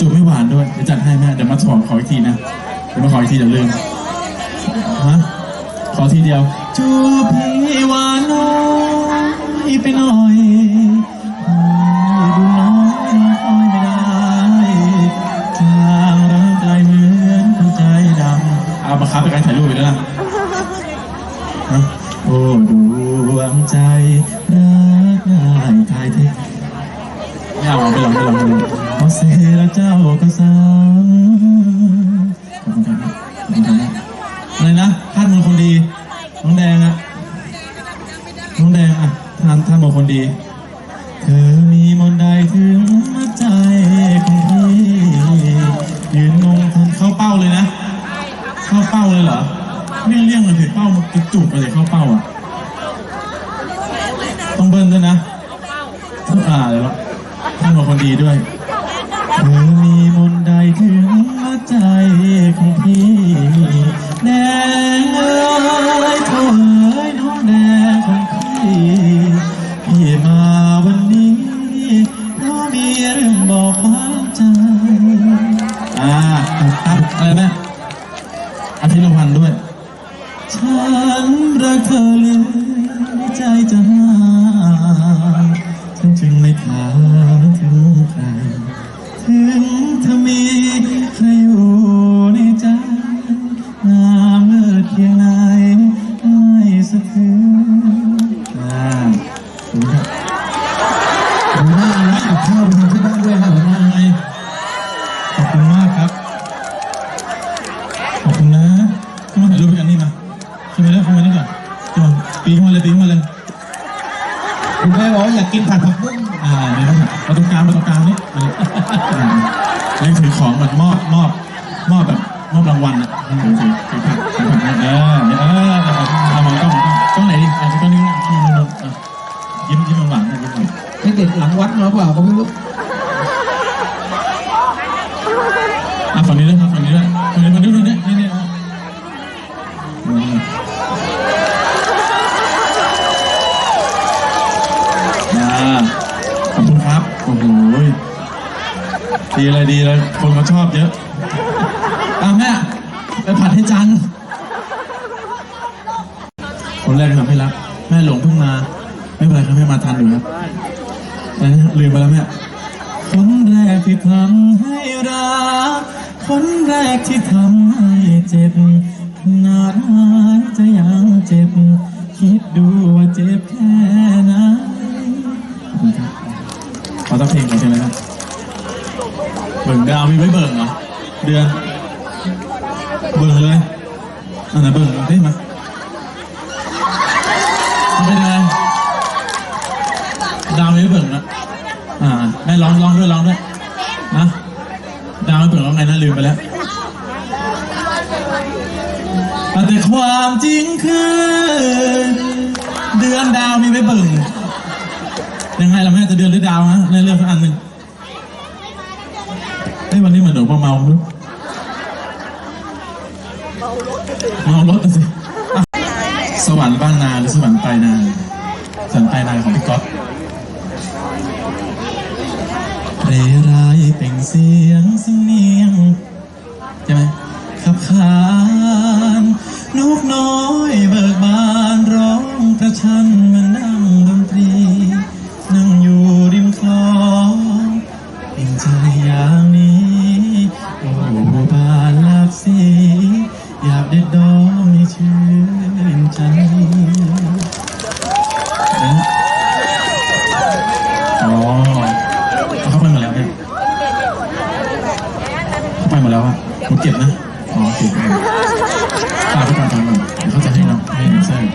จูบไม่หวานด้วยเดี๋ยวจัดให้แม่เดี๋ยวมาขอขออีกทีนะเดี๋ยวมาขออีกทีเดี๋ยวลืมฮะขอทีเดียว จูบพี่หวานน้อยไปหน่อยดูน้อยน้อยไม่ได้จางรักไกลเหมือนหัวใจดำเอามาคับไปการถ่ายรูปไปด้วนะฮะโอ้ดวงใจรักง่ายทายเท ไม่เอาไปลองไปลองไปลองพอเสียแล้วเจ้าก็สาขอบคุณครับขอบคุณครับอะไรนะท่านเป็นคนดี น้องแดงอะน้องแดงอะท่านท่านเป็นคนดี เธอมีมนต์ใดถึงมัดใจของพี่ยืนงงทนเข้าเป้าเลยนะ เข้าเป้าเลยเหรอ ไม่เลี่ยงเลยถึงเป้ามันจุกไปเลยเข้าเป้าอะต้องเบิ้ลด้วยนะอ่าเดี๋ยว ท่านบอกคนดีด้วยเธอมีมนต์ใดถึงหัวใจของพี่แดงเอ้ยเธอเอ้ยน้องแดงของพี่พี่มาวันนี้เพราะมีเรื่องบอกความใจอ่าครับอะไรนะอาทิตย์ละวันด้วย ฉันรักเธอเลยใจจะหายฉันจึงไม่ถาม ถึงเธอมีใครอยู่ คุณแม่บอกว่าอยากกินผัดผักบุ้งอ่าเนี่ต้องมาตรงกลางมาตรงกลางนี่มาอ่ายังถือของเหมือนมอบมอบมอบแบบมอบรางวัลอะถือถือถือผักถือผักนะเออเนี่ยเออเอาเอามองกล้องกล้องไหนดิอาจจะกล้องนี้นะกล้องนู้นอะยิ้มยิ้มหวานๆนะยิ้มหวานให้เด็กหลังวัดมาเปล่าก็ไม่รู้อะฝั่งนี้ด้วยครับฝั่งนี้ อ้โหดีเลยดีเลยคนเขาชอบเยอะอะแม่ไปผัดให้จังคนแรกทำให้รัก แม่หลงเพิ่งมา ไม่เป็นไรครับแม่มาทันอยู่ครับอะไรนะลืมไปแล้วแม่คนแรกที่ทำให้รัก คนแรกที่ทำให้เจ็บขนาดหายจะยังเจ็บ คิดดูว่าเจ็บแค่ ขอตั้งเพลงก่อนใช่ไหมครับเบิ่งดาวมีไว้เบิ่งเหรอเดือนเบิ่งเลยอันไหนเบิ่งได้ไหมไม่ได้ดาวไม่เบิ่งนะอ่าแม่ร้องร้องด้วยร้องด้วยนะดาวไม่เบิ่งร้องไงนะลืมไปแล้วแต่ความจริงคือ เดือนดาวมีไม่เบิ่ง ยังไงเราแม่จะเดือนหรือดาวฮะในเรื่องสักอันหนึ่งเฮ้ยวันนี้เหมือนหนูเมาๆม่รู้เมารถสิสวรรค์บ้านนาหรือสวรรค์ปลายนาสวรรค์ปลายนาของพี่ก๊อฟเรไรเป็นสี ใจอย่างนี้โอ้บานลากสีอยากเด็ดอกให้ชื่นใจเอ๊ะอ๋อเขาไปหมดแล้วเนี่ยเขาไปหมดแล้วอะผมเก็บนะอ๋อเก็บฝากไปก่อนฝากก่อนเดี๋ยวเขาจะให้เราให้เซอร์